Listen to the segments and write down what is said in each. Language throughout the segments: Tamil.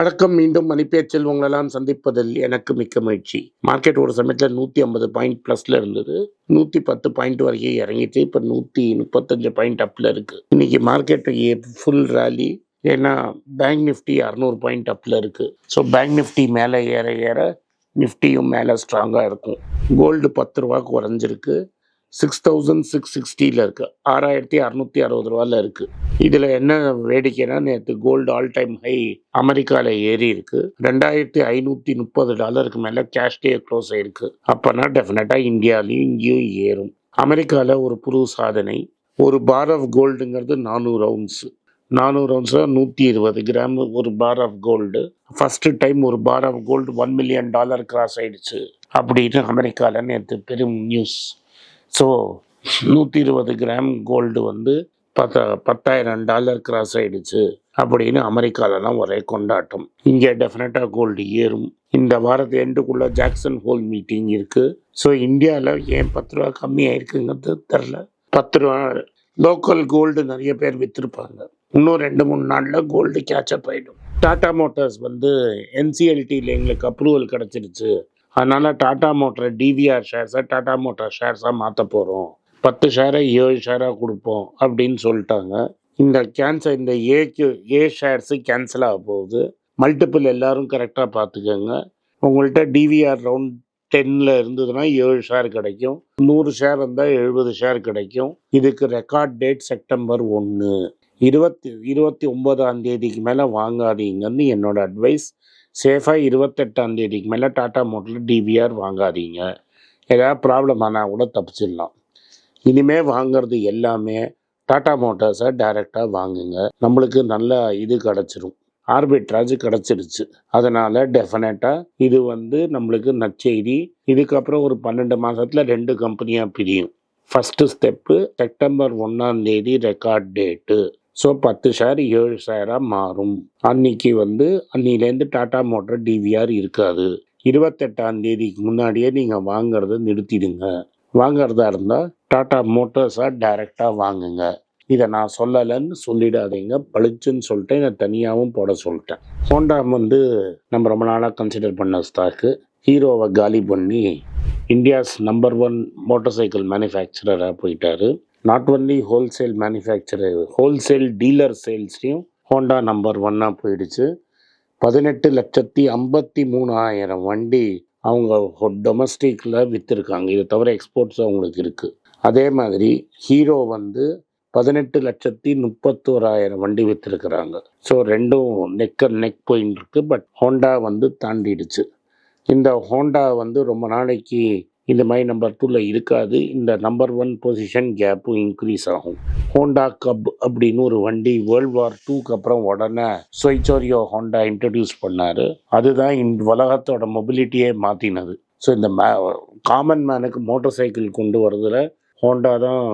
வணக்கம் மீண்டும் மணிப்பேச்சில் உங்களெல்லாம் சந்திப்பதில் எனக்கு மிக்க மகிழ்ச்சி. மார்க்கெட் ஒரு சமயத்தில் நூற்றி ஐம்பது பாயிண்ட் ப்ளஸில் இருந்தது. நூற்றி பத்து பாயிண்ட் வரைக்கும் இறங்கிட்டு இப்போ நூற்றி முப்பத்தஞ்சு பாயிண்ட் அப்பில் இருக்குது இன்னைக்கு மார்க்கெட் ஃபுல் ரேலி ஏன்னா பேங்க் நிஃப்டி அறநூறு பாயிண்ட் அப்பில் இருக்குது ஸோ பேங்க் நிஃப்டி மேலே ஏற ஏற நிஃப்டியும் மேலே ஸ்ட்ராங்காக இருக்கும். கோல்டு பத்து ரூபா குறைஞ்சிருக்கு. சிக்ஸ் தௌசண்ட் சிக்ஸ் சிக்ஸ்டியில் இருக்குது ஆறாயிரத்தி அறநூற்றி அறுபது ரூபாயில் இருக்குது இதில் என்ன வேடிக்கைனா நேற்று கோல்டு ஆல் டைம் ஹை அமெரிக்காவில் ஏறி இருக்கு. ரெண்டாயிரத்தி ஐநூற்றி முப்பது டாலருக்கு மேலே கேஷ் டே க்ளோஸ் ஆகிருக்கு அப்போனா டெஃபினட்டாக இந்தியாலையும் இங்கேயும் ஏறும். அமெரிக்காவில் ஒரு புது சாதனை ஒரு பார் ஆஃப் கோல்டுங்கிறது நானூறு ரவுண்ட்ஸு நானூறு ரவுண்ட்ஸில் நூற்றி இருபது கிராம் ஒரு bar of gold first time ஒரு bar of gold one million dollar cross ஆயிடுச்சு. அப்படின்னு அமெரிக்காவில் நேற்று பெரும் நியூஸ் ஸோ நூற்றி இருபது கிராம் கோல்டு வந்து பத்த பத்தாயிரம் டாலர் கிராஸ் ஆயிடுச்சு அப்படின்னு அமெரிக்காலலாம் ஒரே கொண்டாட்டம். இங்கே டெஃபினட்டாக கோல்டு ஏறும். இந்த வாரத்து எண்டுக்குள்ளே ஜாக்சன் ஹோல் மீட்டிங் இருக்குது ஸோ இந்தியாவில் ஏன் பத்து ரூபா கம்மியாயிருக்குங்கிறது தெரில. பத்து ரூபா லோக்கல் கோல்டு நிறைய பேர் விற்றுருப்பாங்க இன்னும் ரெண்டு மூணு நாளில் கோல்டு கேட்சப் ஆகிடும் டாடா மோட்டார்ஸ் வந்து என்சிஎல்டியில் எங்களுக்கு அப்ரூவல் கிடச்சிருச்சு. அதனால் டாடா மோட்டர் டிவிஆர் ஷேர்ஸை டாடா மோட்டார் ஷேர்ஸாக மாற்ற போகிறோம் பத்து ஷேரை ஏழு ஷேராக கொடுப்போம் அப்படின்னு சொல்லிட்டாங்க. இந்த கேன்சல் இந்த ஏக்கு ஏ ஷேர்ஸு கேன்சல் ஆக போகுது. மல்டிபிள் எல்லாரும் கரெக்டாக பார்த்துக்கோங்க. உங்கள்கிட்ட டிவிஆர் ரவுண்ட் டென்னில் இருந்ததுன்னா ஏழு ஷேர் கிடைக்கும். நூறு ஷேர் இருந்தால் எழுபது ஷேர் கிடைக்கும். இதுக்கு ரெக்கார்ட் டேட் செப்டம்பர் ஒன்று இருபத்தி இருபத்தி ஒன்பதாம் தேதிக்கு மேலே வாங்காதீங்கன்னு என்னோட அட்வைஸ் சேஃபாக இருபத்தெட்டாம் தேதிக்கு மேலே டாட்டா மோட்டரில் டிவிஆர் வாங்காதீங்க. ஏதாவது ப்ராப்ளம் ஆனால் கூட தப்பிச்சிடலாம். இனிமேல் வாங்கிறது எல்லாமே டாட்டா மோட்டார்ஸை டைரெக்டாக வாங்குங்க. நம்மளுக்கு நல்ல இது கிடச்சிரும். ஆர்பிட்ராஜ் கிடச்சிருச்சு. அதனால் டெஃபினட்டாக இது வந்து நம்மளுக்கு நற்செய்தி. இதுக்கப்புறம் ஒரு பன்னெண்டு மாதத்தில் ரெண்டு கம்பெனியாக பிரியும். ஃபஸ்ட்டு ஸ்டெப்பு செப்டம்பர் ஒன்றாம் தேதி ரெக்கார்ட் டேட்டு ஸோ பத்து ஷேர் ஏழு ஷேராக மாறும். அன்னைக்கு வந்து அன்னிலேருந்து டாடா மோட்டர் டிவிஆர் இருக்காது. இருபத்தெட்டாம் தேதிக்கு முன்னாடியே நீங்கள் வாங்கிறத நிறுத்திடுங்க. வாங்குறதா இருந்தால் டாடா மோட்டர்ஸாக டைரெக்டாக வாங்குங்க. இதை நான் சொல்லலைன்னு சொல்லிடாதீங்க. பளிச்சுன்னு சொல்லிட்டு நான் தனியாகவும் போட சொல்லிட்டேன். ஹோண்டா வந்து நம்ம ரொம்ப நாளாக கன்சிடர் பண்ண ஸ்டாக்கு ஹீரோவை காலி பண்ணி India's number one motorcycle மேனுஃபேக்சரராக போயிட்டாரு. Not only wholesale manufacturer wholesale dealer சேல்ஸ்லேயும் Honda number ஒன்னாக போயிடுச்சு. பதினெட்டு லட்சத்தி ஐம்பத்தி மூணாயிரம் வண்டி அவங்க டொமஸ்டிக்கில் விற்றுருக்காங்க இதை தவிர எக்ஸ்போர்ட்ஸ் அவங்களுக்கு இருக்குது அதே மாதிரி ஹீரோ வந்து பதினெட்டு லட்சத்தி முப்பத்தோராயிரம் வண்டி விற்றுருக்குறாங்க ஸோ ரெண்டும் நெக் நெக் போயின்னு இருக்குது பட் ஹோண்டா வந்து தாண்டிடுச்சு. இந்த ஹோண்டா வந்து ரொம்ப நாளைக்கு இந்த மாதிரி நம்பர் டூவில் இருக்காது. இந்த நம்பர் ஒன் பொசிஷன் கேப்பும் இன்க்ரீஸ் ஆகும். ஹோண்டா கப் அப்படின்னு ஒரு வண்டி வேர்ல்ட் வார் டூக்கு அப்புறம் உடனே சொய்சோரியோ ஹோண்டா இன்ட்ரடியூஸ் பண்ணார். அதுதான் இந்த உலகத்தோட மொபிலிட்டியே மாற்றினது ஸோ இந்த மே காமன் மேனுக்கு மோட்டர் சைக்கிள் கொண்டு வரதுல ஹோண்டா தான்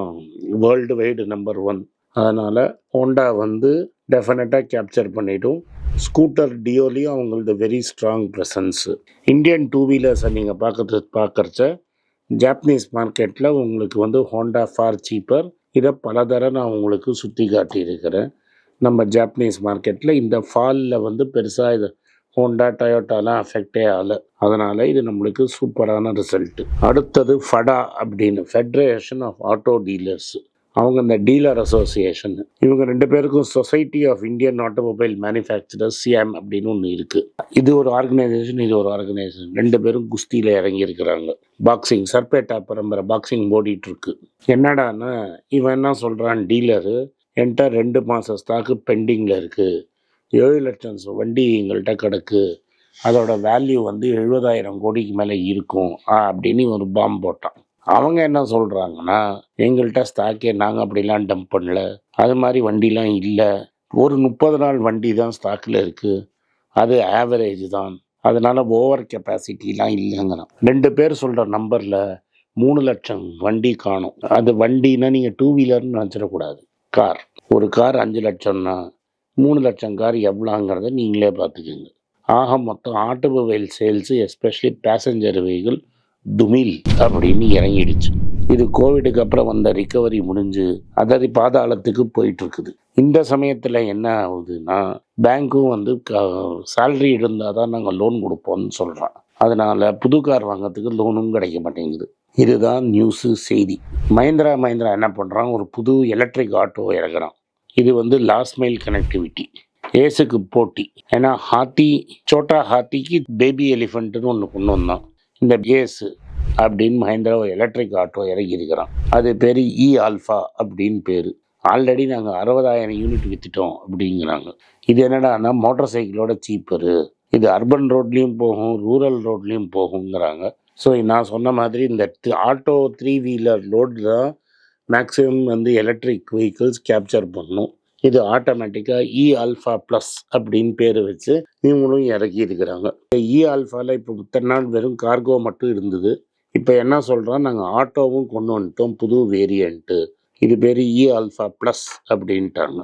வேர்ல்டு வைடு நம்பர் ஒன் அதனால் ஹோண்டா வந்து டெஃபினட்டாக கேப்சர் பண்ணிட்டும். ஸ்கூட்டர் டியோலையும் அவங்களது very strong presence Indian two வீலர்ஸை நீங்கள் பார்க்குறது பார்க்குறச்ச ஜாப்பனீஸ் மார்க்கெட்டில் உங்களுக்கு வந்து ஹோண்டா ஃபார் சீப்பர் இதை பல தர நான் உங்களுக்கு சுற்றி காட்டியிருக்கிறேன். நம்ம ஜாப்பனீஸ் மார்க்கெட்டில் இந்த ஃபாலில் வந்து பெருசாக இது ஹோண்டா டொயோட்டாலாம் அஃபெக்டே ஆகலை. அதனால் இது நம்மளுக்கு சூப்பரான ரிசல்ட்டு அடுத்தது ஃபடா அப்படின்னு ஃபெட்ரேஷன் ஆஃப் ஆட்டோ டீலர்ஸ் அவங்க இந்த டீலர் அசோசியேஷன் இவங்க ரெண்டு பேருக்கும் Society of Indian Automobile Manufacturers SIAM அப்படின்னு ஒன்று இருக்குது இது ஒரு ஆர்கனைசேஷன் இது ஒரு ஆர்கனைசேஷன் ரெண்டு பேரும் குஸ்தியில் இறங்கியிருக்கிறாங்க. பாக்ஸிங் சர்பேட்டா பரம்பரை பாக்ஸிங் ஓடிட்டுருக்கு. என்னடான்னா இவன் என்ன சொல்கிறான் டீலரு என்கிட்ட ரெண்டு மாத ஸ்டாக்கு பெண்டிங்கில் இருக்குது ஏழு லட்சம் வண்டி எங்கள்கிட்ட கிடக்கு. அதோட வேல்யூ வந்து எழுபதாயிரம் கோடிக்கு மேலே இருக்கும். அப்படின்னு ஒரு பாம்பு போட்டான். அவங்க என்ன சொல்கிறாங்கன்னா எங்கள்கிட்ட ஸ்டாக்கே நாங்கள் அப்படிலாம் டம்ப் பண்ணல. அது மாதிரி வண்டிலாம் இல்லை. ஒரு முப்பது நாள் வண்டி தான் ஸ்டாக்கில் இருக்குது அது ஆவரேஜ் தான். அதனால் ஓவர் கெப்பாசிட்டிலாம் இல்லைங்கிறான். ரெண்டு பேர் சொல்கிற நம்பரில் மூணு லட்சம் வண்டி காணும். அது வண்டினா நீங்கள் டூ வீலர்னு நினச்சிடக்கூடாது. கார் ஒரு கார் அஞ்சு லட்சம்னா மூணு லட்சம் கார் எவ்வளோங்கிறத நீங்களே பார்த்துக்கோங்க. ஆக மொத்தம் automobile sales especially passenger vehicle துமில் அப்படின்னு இறங்கிடுச்சு. இது கோவிடுக்கு அப்புறம் வந்த ரிக்கவரி முடிஞ்சு அதது பாதாளத்துக்கு போயிட்டு இருக்குது இந்த சமயத்தில் என்ன ஆகுதுன்னா பேங்க்கும் வந்து சேல்ரி இருந்தால் தான் நாங்கள் லோன் கொடுப்போம்னு சொல்கிறோம் அதனால் புது கார் வாங்கிறதுக்கு லோனும் கிடைக்க மாட்டேங்குது. இதுதான் நியூஸு செய்தி. மஹிந்திரா மஹிந்திரா என்ன பண்ணுறான் ஒரு புது எலக்ட்ரிக் ஆட்டோ இறக்குறான். இது வந்து லாஸ்ட் மைல் கனெக்டிவிட்டி ஏசுக்கு போட்டி. ஏன்னா ஹாத்தி சோட்டா ஹாத்திக்கு பேபி எலிஃபண்ட்டுன்னு ஒன்று கொண்டு வந்தான். இந்த ஏசு அப்படின்னு மஹேந்திரா எலக்ட்ரிக் ஆட்டோ இறங்கி இருக்கிறான் அது பேர் இ ஆல்ஃபா அப்படின்னு பேர். ஆல்ரெடி நாங்கள் அறுபதாயிரம் யூனிட் விற்றுட்டோம் அப்படிங்கிறாங்க. இது என்னடான்னா மோட்டார் சைக்கிளோட சீப்பரு இது அர்பன் ரோட்லேயும் போகும் ரூரல் ரோட்லேயும் போகுங்கிறாங்க. ஸோ நான் சொன்ன மாதிரி இந்த ஆட்டோ த்ரீ வீலர் லோடு தான் மேக்ஸிமம் வந்து எலக்ட்ரிக் வெஹிக்கிள்ஸ் கேப்சர் பண்ணும் இது ஆட்டோமேட்டிக்காக இ ஆல்ஃபா ப்ளஸ் அப்படின்னு பேர் வச்சு இவங்களும் இறக்கி இருக்கிறாங்க. இ ஆல்ஃபாவில் இப்போ இத்தனை நாள் வெறும் கார்கோ மட்டும் இருந்தது. இப்போ என்ன சொல்கிறோம் நாங்கள் ஆட்டோவும் கொண்டு வந்துட்டோம் புது வேரியண்ட்டு இது பேர் இ ஆல்ஃபா ப்ளஸ் அப்படின்ட்டாங்க.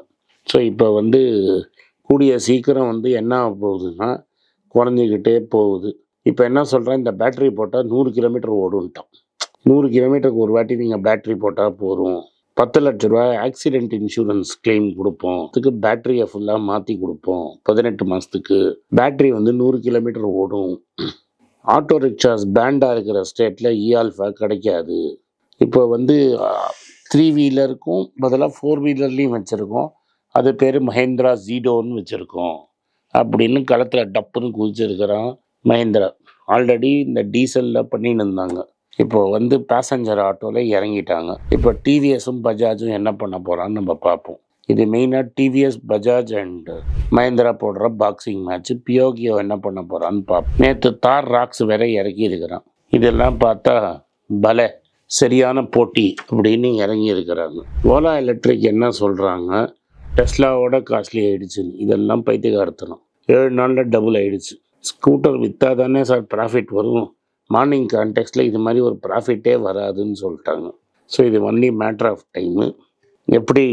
ஸோ இப்போ வந்து கூடிய சீக்கிரம் வந்து என்ன ஆக போகுதுன்னா குறைஞ்சிக்கிட்டே போகுது. இப்போ என்ன சொல்கிறேன் இந்த பேட்டரி போட்டால் நூறு கிலோமீட்டர் ஓடுன்ட்டான் நூறு கிலோமீட்டருக்கு ஒரு வாட்டி நீங்கள் பேட்டரி போட்டால் போதும். பத்து லட்ச ரூபாய் ஆக்சிடென்ட் இன்சூரன்ஸ் கிளைம் கொடுப்போம். அதுக்கு பேட்டரியை ஃபுல்லாக மாற்றி கொடுப்போம். பதினெட்டு மாதத்துக்கு பேட்டரி வந்து நூறு கிலோமீட்டர் ஓடும். ஆட்டோ ரிக்ஷாஸ் பேண்டாக இருக்கிற ஸ்டேட்டில் இஆல்ஃபா கிடைக்காது. இப்போ வந்து த்ரீ வீலருக்கும் பதிலாக ஃபோர் வீலர்லேயும் வச்சுருக்கோம். அது பேர் மஹேந்திரா ஜீடோன்னு வச்சுருக்கோம். அப்படின்னு களத்தில் டப்புன்னு குதிச்சிருக்கிறான் மஹேந்திரா. ஆல்ரெடி இந்த டீசலில் பண்ணின்னு இருந்தாங்க. இப்போ வந்து பேசஞ்சர் ஆட்டோவில் இறங்கிட்டாங்க. இப்போ டிவிஎஸும் பஜாஜும் என்ன பண்ண போகிறான்னு நம்ம பார்ப்போம். இது மெயினாக டிவிஎஸ் பஜாஜ் அண்ட் மஹேந்திரா போடுற பாக்ஸிங் மேட்ச் பியோகியோ என்ன பண்ண போகிறான்னு பார்ப்போம். நேற்று தார் ராக்ஸ் வேற இறக்கி இருக்கிறான். இதெல்லாம் பார்த்தா பல சரியான போட்டி அப்படின்னு இறங்கி இருக்கிறாங்க. ஓலா எலக்ட்ரிக் என்ன சொல்கிறாங்க டெஸ்லாவோட காஸ்ட்லி ஆயிடுச்சுன்னு. இதெல்லாம் பைத்தியகார்த்தனம். ஏழு நாளில் டபுள் ஆயிடுச்சு. ஸ்கூட்டர் விற்றா தானே சார் ப்ராஃபிட் வரும்? மார்னிங் கான்டெக்ட்டில் இது மாதிரி ஒரு ப்ராஃபிட்டே வராதுன்னு சொல்லிட்டாங்க. ஸோ இது ஒன்லி மேட்ரு ஆஃப் டைமு எப்படி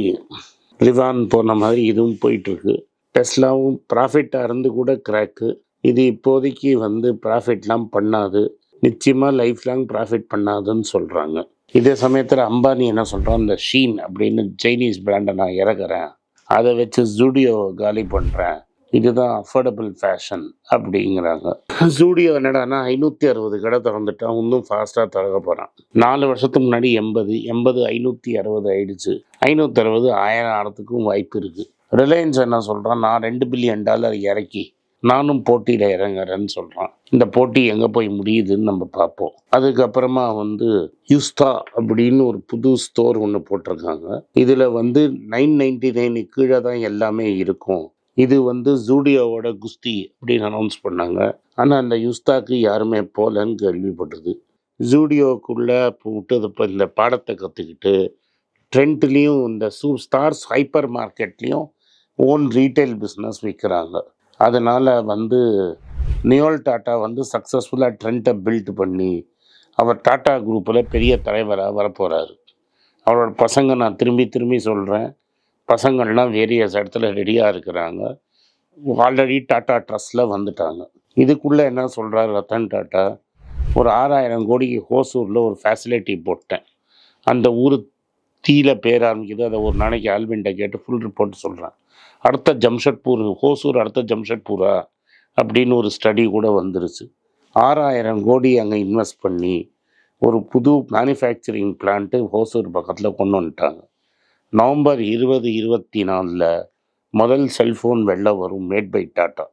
ரிவான் போன மாதிரி இதுவும் போயிட்டுருக்கு. டெஸ்லாவும் ப்ராஃபிட்டாக இருந்து கூட கிராக்கு இது இப்போதைக்கு வந்து ப்ராஃபிட்லாம் பண்ணாது. நிச்சயமாக லைஃப் லாங் ப்ராஃபிட் பண்ணாதுன்னு சொல்கிறாங்க இதே சமயத்தில் அம்பானி என்ன சொல்கிறான் இந்த ஷீன் அப்படின்னு சைனீஸ் பிராண்டை நான் இறக்குறேன். அதை வச்சு ஜூடியோ காலி பண்ணுறேன் இதுதான் அஃபோர்டபுள் ஃபேஷன் அப்படிங்கிறாங்க. ஜூடியோ என்னடானா ஐநூற்றி அறுபது கடை திறந்துட்டான் இன்னும் ஃபாஸ்ட்டாக திறக்க போகிறான் நாலு வருஷத்துக்கு முன்னாடி எண்பது எண்பது ஐநூற்றி அறுபது ஆயிடுச்சு. ஐநூற்றி அறுபது ஆயிரம் ஆறத்துக்கும் வாய்ப்பு இருக்குது ரிலையன்ஸ் என்ன சொல்கிறான் நான் ரெண்டு பில்லியன் டாலர் இறக்கி நானும் போட்டியில் இறங்குறேன்னு சொல்கிறான் இந்த போட்டி எங்கே போய் முடியுதுன்னு நம்ம பார்ப்போம். அதுக்கப்புறமா வந்து யூஸ்தா அப்படின்னு ஒரு புது ஸ்டோர் ஒன்று போட்டிருக்காங்க. இதில் வந்து நைன் நைன்டி நைனுக்கு கீழே தான் எல்லாமே இருக்கும். இது வந்து ஜூடியோவோட குஸ்தி அப்படின்னு அனௌன்ஸ் பண்ணாங்க. ஆனால் அந்த யுஸ்தாக்கு யாருமே போகலன்னு கேள்விப்பட்டது. ஜூடியோக்குள்ளே விட்டு இப்போ இந்த பாடத்தை கற்றுக்கிட்டு ட்ரெண்ட்லேயும் இந்த சூ ஸ்டார்ஸ் ஹைப்பர் மார்க்கெட்லேயும் ஓன் ரீட்டைல் பிஸ்னஸ் விற்கிறாங்க அதனால் வந்து நியோல் டாட்டா வந்து சக்ஸஸ்ஃபுல்லாக ட்ரெண்ட்டை பில்ட் பண்ணி அவர் டாட்டா குரூப்பில் பெரிய தலைவராக வரப்போகிறாரு அவரோட பசங்க நான் திரும்பி திரும்பி சொல்கிறேன் பசங்கள்லாம் வேரியஸ் இடத்துல ரெடியாக இருக்கிறாங்க. ஆல்ரெடி டாட்டா ட்ரஸ்ட்டில் வந்துட்டாங்க. இதுக்குள்ளே என்ன சொல்கிறார் ரத்தன் டாட்டா? ஒரு ஆறாயிரம் கோடிக்கு ஹோசூரில் ஒரு ஃபேசிலிட்டி போட்டேன். அந்த ஊர் தீல பேர் ஆரம்பிக்குது அதை ஒரு நாளைக்கு ஆல்வின்ட்ட கேட்டு ஃபுல் ரிப்போர்ட் சொல்கிறேன் அடுத்த ஜம்ஷெட்பூர் ஹோசூர் அடுத்த ஜம்ஷெட்பூரா? அப்படின்னு ஒரு ஸ்டடி கூட வந்துருச்சு. ஆறாயிரம் கோடி அங்கே இன்வெஸ்ட் பண்ணி ஒரு புது மேனுஃபேக்சரிங் பிளான்ட்டு ஹோசூர் பக்கத்தில் கொண்டு வந்துட்டாங்க. நவம்பர் இருபது இருபத்தி நாலில் முதல் செல்ஃபோன் வெளில வரும் மேட் பை டாட்டா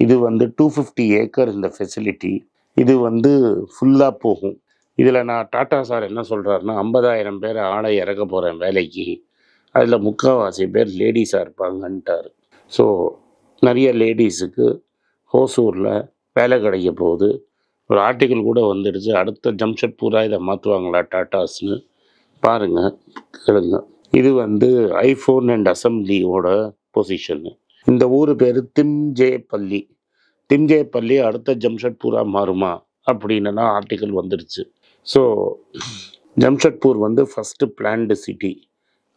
இது வந்து டூ ஃபிஃப்டி ஏக்கர் இந்த ஃபெசிலிட்டி இது வந்து ஃபுல்லாக போகும். இதில் நான் டாட்டா சார் என்ன சொல்கிறாருன்னா ஐம்பதாயிரம் பேர் ஆளை இறக்க போகிறேன் வேலைக்கு. அதில் முக்கால்வாசி பேர் லேடிஸாக இருப்பாங்கன்ட்டார். ஸோ நிறைய லேடிஸுக்கு ஹோசூரில் வேலை கிடைக்க போகுது. ஒரு ஆர்டிக்கல் கூட வந்துடுச்சு. அடுத்த ஜம்ஷெட்பூராக இதை மாற்றுவாங்களா டாட்டாஸ்னு பாருங்கள் கேளுங்கள் இது வந்து ஐஃபோன் அண்ட் அசம்பிளியோட பொசிஷனு இந்த ஊர் பேர் திம்ஜேபள்ளி. திம்ஜேபள்ளி அடுத்த ஜம்ஷட்பூராக மாறுமா அப்படின்னா ஆர்டிக்கல் வந்துடுச்சு ஸோ ஜம்ஷெட்பூர் வந்து ஃபஸ்ட்டு பிளான்டு சிட்டி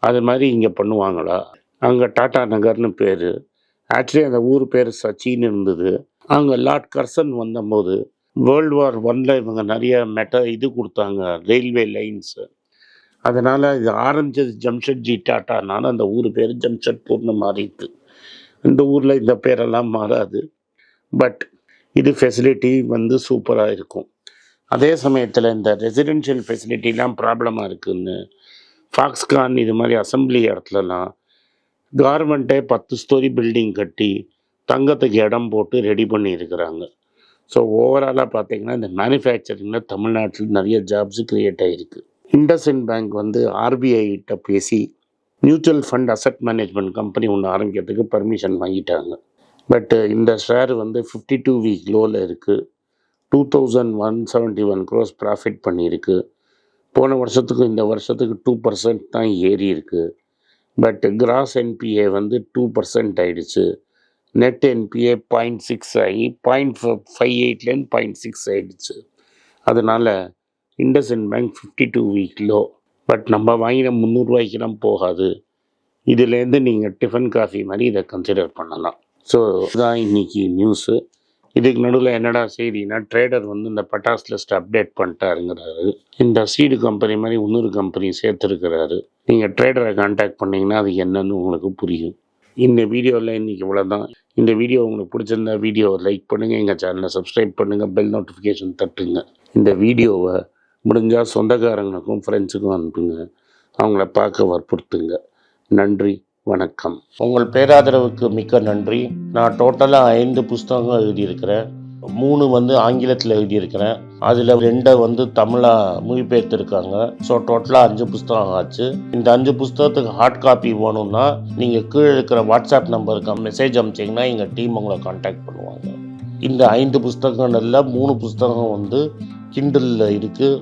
அது மாதிரி இங்கே பண்ணுவாங்களா? அங்கே டாடா நகர்னு பேர். ஆக்சுவலி அந்த ஊர் பேர் சச்சின்னு இருந்தது. அங்கே லார்ட் கர்சன் வந்தபோது வேர்ல்டு வார் ஒன்ல இவங்க நிறைய மெட்ட இது கொடுத்தாங்க. ரயில்வே லைன்ஸு அதனால் இது ஆரம்பித்தது ஜம்ஷெட்ஜி டாட்டானால அந்த ஊர் பேர் ஜம்ஷெட்பூர்னு மாறிட்டு. இந்த ஊரில் இந்த பேரெல்லாம் மாறாது. பட் இது ஃபெசிலிட்டி வந்து சூப்பராக இருக்கும். அதே சமயத்தில் இந்த ரெசிடென்ஷியல் ஃபெசிலிட்டிலாம் ப்ராப்ளமாக இருக்குதுன்னு ஃபாக்ஸ்கான் இது மாதிரி அசம்பிளி இடத்துலலாம் கார்மெண்ட்டே பத்து ஸ்டோரி பில்டிங் கட்டி தங்கத்துக்கு இடம் போட்டு ரெடி பண்ணியிருக்கிறாங்க. ஸோ ஓவராலாக பார்த்தீங்கன்னா இந்த மேனுஃபேக்சரிங்கில் தமிழ்நாட்டில் நிறைய ஜாப்ஸ் கிரியேட் ஆகிருக்கு இண்டஸ்இன் பேங்க் வந்து ஆர்பிஐ கிட்ட பேசி mutual fund asset management company ஒன்று ஆரம்பிக்கிறதுக்கு பர்மிஷன் வாங்கிட்டாங்க. பட்டு இந்த ஷேர் வந்து ஃபிஃப்டி டூ வீக் லோவில் இருக்குது two thousand one seventy one gross profit பண்ணியிருக்கு. போன வருஷத்துக்கு இந்த வருஷத்துக்கு டூ பர்சன்ட் தான் ஏறி இருக்குது பட் கிராஸ் என்பிஏ வந்து டூ பர்சன்ட் ஆகிடுச்சு நெட் என்பிஏ பாயிண்ட் சிக்ஸ் ஆகி பாயிண்ட் ஃபைவ் எயிட்லேருந்து பாயிண்ட் சிக்ஸ் ஆகிடுச்சு அதனால் IndusInd bank fifty two week low but நம்ம வாங்கின முந்நூறுரூவாய்க்கெல்லாம் போகாது. இதுலேருந்து நீங்கள் டிஃபன் காஃபி மாதிரி இதை கன்சிடர் பண்ணலாம். ஸோ இதுதான் இன்னைக்கு நியூஸு இதுக்கு நடுவில் என்னடா செய்தினா ட்ரேடர் வந்து இந்த பட்டாஸ் லிஸ்ட் அப்டேட் பண்ணிட்டாருங்கிறாரு. இந்த சீடு கம்பெனி மாதிரி இன்னொரு கம்பெனி சேர்த்துருக்கிறாரு. நீங்கள் ட்ரேடரை கான்டாக்ட் பண்ணிங்கன்னா அது என்னன்னு உங்களுக்கு புரியும். இந்த வீடியோவில் இன்றைக்கி இவ்வளோ தான் இந்த வீடியோ உங்களுக்கு பிடிச்சிருந்தா வீடியோவை லைக் பண்ணுங்கள் எங்கள் சேனலை சப்ஸ்கிரைப் பண்ணுங்கள் பெல் நோட்டிஃபிகேஷன் தட்டுங்க. இந்த வீடியோவை முடிஞ்சால் சொந்தக்காரங்களுக்கும் ஃப்ரெண்ட்ஸுக்கும் அனுப்புங்க. அவங்கள பார்க்க வற்புறுத்துங்க. நன்றி வணக்கம். உங்கள் பேராதரவுக்கு மிக்க நன்றி. நான் டோட்டலாக ஐந்து புஸ்தகங்கள் எழுதியிருக்கிறேன். மூணு வந்து ஆங்கிலத்தில் எழுதியிருக்கிறேன். அதில் ரெண்டை வந்து தமிழாக மொழிபெயர்த்துருக்காங்க. ஸோ டோட்டலாக அஞ்சு புஸ்தகம் ஆச்சு. இந்த அஞ்சு புஸ்தகத்துக்கு ஹார்ட் காப்பி வேணும்னா நீங்கள் கீழே இருக்கிற வாட்ஸ்அப் நம்பருக்கு மெசேஜ் அனுப்பிச்சிங்கன்னா எங்கள் டீம் உங்களை காண்டாக்ட் பண்ணுவாங்க. இந்த ஐந்து புஸ்தகங்களில் மூணு புஸ்தகம் வந்து கிண்டலில் இருக்குது